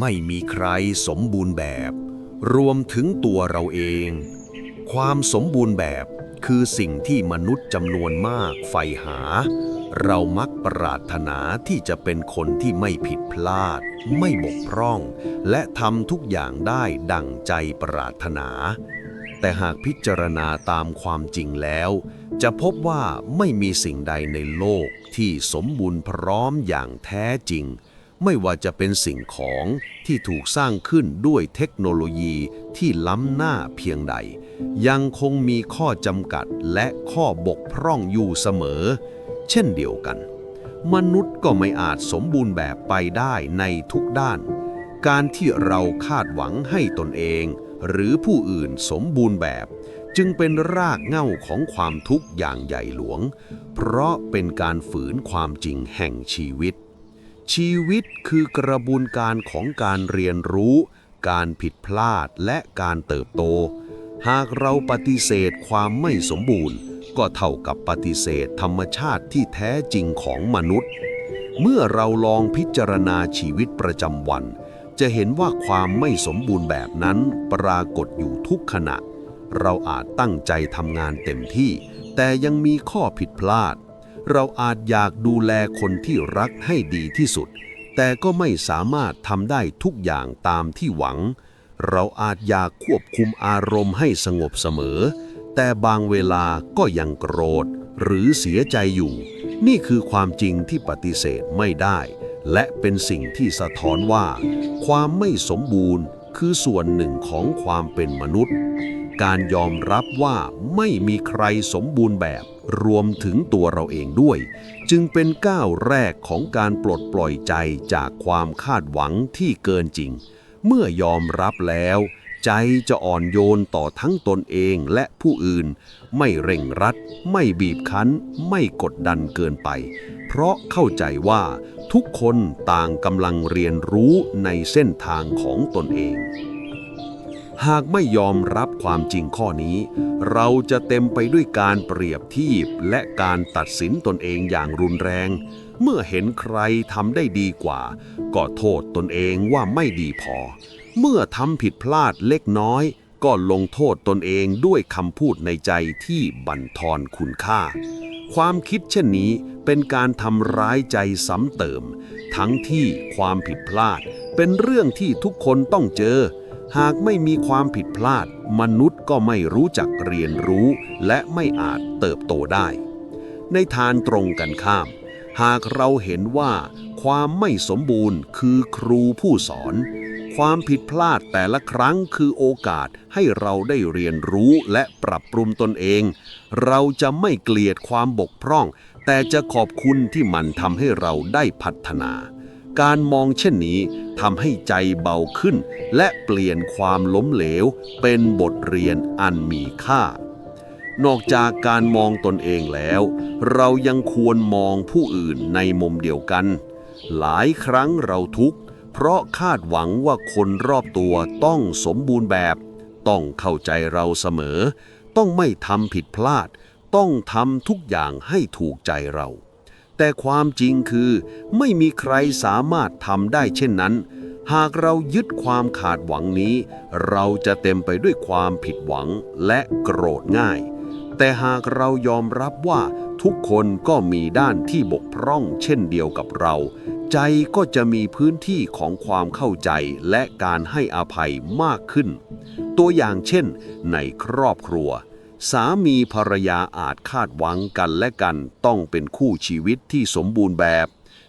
ไม่มีใครสมบูรณ์แบบ รวมถึงตัวเราเอง ความสมบูรณ์แบบคือสิ่งที่มนุษย์จำนวนมากใฝ่หา เรามักปรารถนาที่จะเป็นคนที่ไม่ผิดพลาด ไม่บกพร่อง และทำทุกอย่างได้ดั่งใจปรารถนา แต่หากพิจารณาตามความจริงแล้ว จะพบว่าไม่มีสิ่งใดในโลกที่สมบูรณ์พร้อมอย่างแท้จริง ไม่ว่าจะเป็นสิ่งของที่ถูกสร้างขึ้นด้วยเทคโนโลยีที่ล้ำหน้าเพียงใด ยังคงมีข้อจำกัดและข้อบกพร่องอยู่เสมอ เช่นเดียวกัน มนุษย์ก็ไม่อาจสมบูรณ์แบบไปได้ในทุกด้าน การที่เราคาดหวังให้ตนเอง หรือผู้อื่นสมบูรณ์แบบ จึงเป็นรากเหง้าของความทุกข์อย่างใหญ่หลวง เพราะเป็นการฝืนความจริงแห่งชีวิต ชีวิตคือกระบวนการของการเรียนรู้ การผิดพลาดและการเติบโต หากเราปฏิเสธความไม่สมบูรณ์ ก็เท่ากับปฏิเสธธรรมชาติที่แท้จริงของมนุษย์ เมื่อเราลองพิจารณาชีวิตประจำวัน จะเห็นว่าความไม่สมบูรณ์แบบนั้นปรากฏอยู่ทุกขณะ เราอาจตั้งใจทำงานเต็มที่ แต่ยังมีข้อผิดพลาด เราอาจอยากดูแลคนที่รักให้ดีที่สุด แต่ก็ไม่สามารถทำได้ทุกอย่างตามที่หวัง เราอาจอยากควบคุมอารมณ์ให้สงบเสมอ แต่บางเวลาก็ยังโกรธ หรือเสียใจอยู่ นี่คือความจริงที่ปฏิเสธไม่ได้ และเป็นสิ่งที่สะท้อนว่า ความไม่สมบูรณ์คือส่วนหนึ่งของความเป็นมนุษย์ การยอมรับว่าไม่มีใครสมบูรณ์แบบ รวมถึงตัวเราเองด้วย จึงเป็นก้าวแรกของการปลดปล่อยใจจากความคาดหวังที่เกินจริง เมื่อยอมรับแล้ว ใจจะอ่อนโยนต่อทั้งตนเองและผู้อื่น ไม่เร่งรัด ไม่บีบคั้น ไม่กดดันเกินไป เพราะเข้าใจว่าทุกคนต่างกำลังเรียนรู้ในเส้นทางของตนเอง หากไม่ยอมรับความจริงข้อนี้ เราจะเต็มไปด้วยการเปรียบเทียบและการตัดสินตนเองอย่างรุนแรง เมื่อเห็นใครทำได้ดีกว่า ก็โทษตนเองว่าไม่ดีพอ เมื่อทำผิดพลาดเล็กน้อย ก็ลงโทษตนเองด้วยคำพูดในใจที่บั่นทอนคุณค่า ความคิดเช่นนี้เป็นการทำร้ายใจซ้ำเติม ทั้งที่ความผิดพลาดเป็นเรื่องที่ทุกคนต้องเจอ หากไม่มีความผิดพลาด มนุษย์ก็ไม่รู้จักเรียนรู้ และไม่อาจเติบโตได้ ในทานตรงกันข้าม หากเราเห็นว่า ความไม่สมบูรณ์คือครูผู้สอน ความผิดพลาดแต่ละครั้งคือโอกาสให้เราได้เรียนรู้และปรับปรุงตนเอง เราจะไม่เกลียดความบกพร่อง แต่จะขอบคุณที่มันทำให้เราได้พัฒนา การมองเช่นนี้ ทำให้ใจเบาขึ้น และเปลี่ยนความล้มเหลว เป็นบทเรียนอันมีค่า นอกจากการมองตนเองแล้ว เรายังควรมองผู้อื่นในมุมเดียวกัน หลายครั้งเราทุกข์เพราะคาดหวังว่าคนรอบตัวต้องสมบูรณ์แบบ ต้องเข้าใจเราเสมอ ต้องไม่ทำผิดพลาด ต้องทำทุกอย่างให้ถูกใจเรา แต่ความจริงคือไม่มีใครสามารถทำได้เช่นนั้น หากเรายึดความขาดหวังนี้ เราจะเต็มไปด้วยความผิดหวังและโกรธง่าย แต่หากเรายอมรับว่าทุกคนก็มีด้านที่บกพร่องเช่นเดียวกับเรา ใจก็จะมีพื้นที่ของความเข้าใจและการให้อภัยมากขึ้น ตัวอย่างเช่น ในครอบครัว สามีภรรยาอาจคาดหวังกันและกันต้องเป็นคู่ชีวิตที่สมบูรณ์แบบ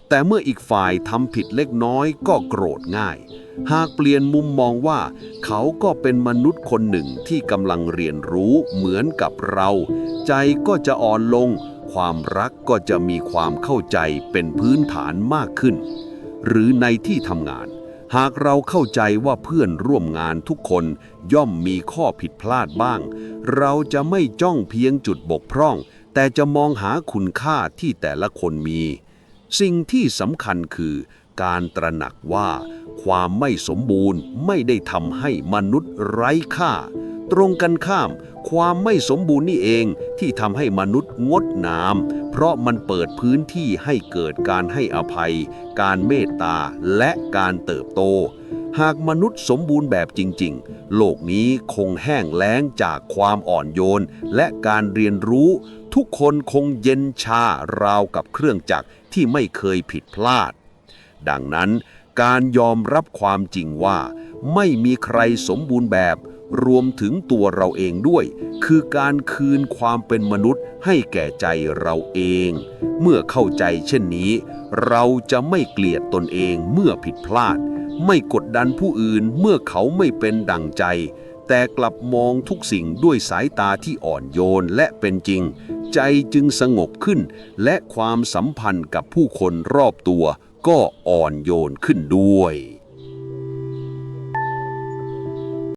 แต่เมื่ออีกฝ่ายทำผิดเล็กน้อยก็โกรธง่าย หากเปลี่ยนมุมมองว่า เขาก็เป็นมนุษย์คนหนึ่งที่กำลังเรียนรู้เหมือนกับเรา ใจก็จะอ่อนลง ความรักก็จะมีความเข้าใจเป็นพื้นฐานมากขึ้น หรือในที่ทำงาน หากเราเข้าใจว่าเพื่อนร่วมงานทุกคนย่อมมีข้อผิดพลาดบ้าง เราจะไม่จ้องเพียงจุดบกพร่อง แต่จะมองหาคุณค่าที่แต่ละคนมี สิ่งที่สำคัญคือ การตระหนักว่า ความไม่สมบูรณ์ไม่ได้ทำให้มนุษย์ไร้ค่า ตรงกันข้าม ความไม่สมบูรณ์นี่เองที่ทำให้มนุษย์งดงาม เพราะมันเปิดพื้นที่ให้เกิดการให้อภัย การเมตตาและการเติบโต หากมนุษย์สมบูรณ์แบบจริง ๆ โลกนี้คงแห้งแล้งจากความอ่อนโยน และการเรียนรู้ ทุกคนคงเย็นชาราวกับเครื่องจักรที่ไม่เคยผิดพลาด ดังนั้นการยอมรับความจริงว่า ไม่มีใครสมบูรณ์แบบ รวมถึงตัวเราเองด้วย คือการคืนความเป็นมนุษย์ให้แก่ใจเราเอง เมื่อเข้าใจเช่นนี้ เราจะไม่เกลียดตนเองเมื่อผิดพลาด ไม่กดดันผู้อื่นเมื่อเขาไม่เป็นดั่งใจ แต่กลับมองทุกสิ่งด้วยสายตาที่อ่อนโยนและเป็นจริง ใจจึงสงบขึ้น และความสัมพันธ์กับผู้คนรอบตัวก็อ่อนโยนขึ้นด้วย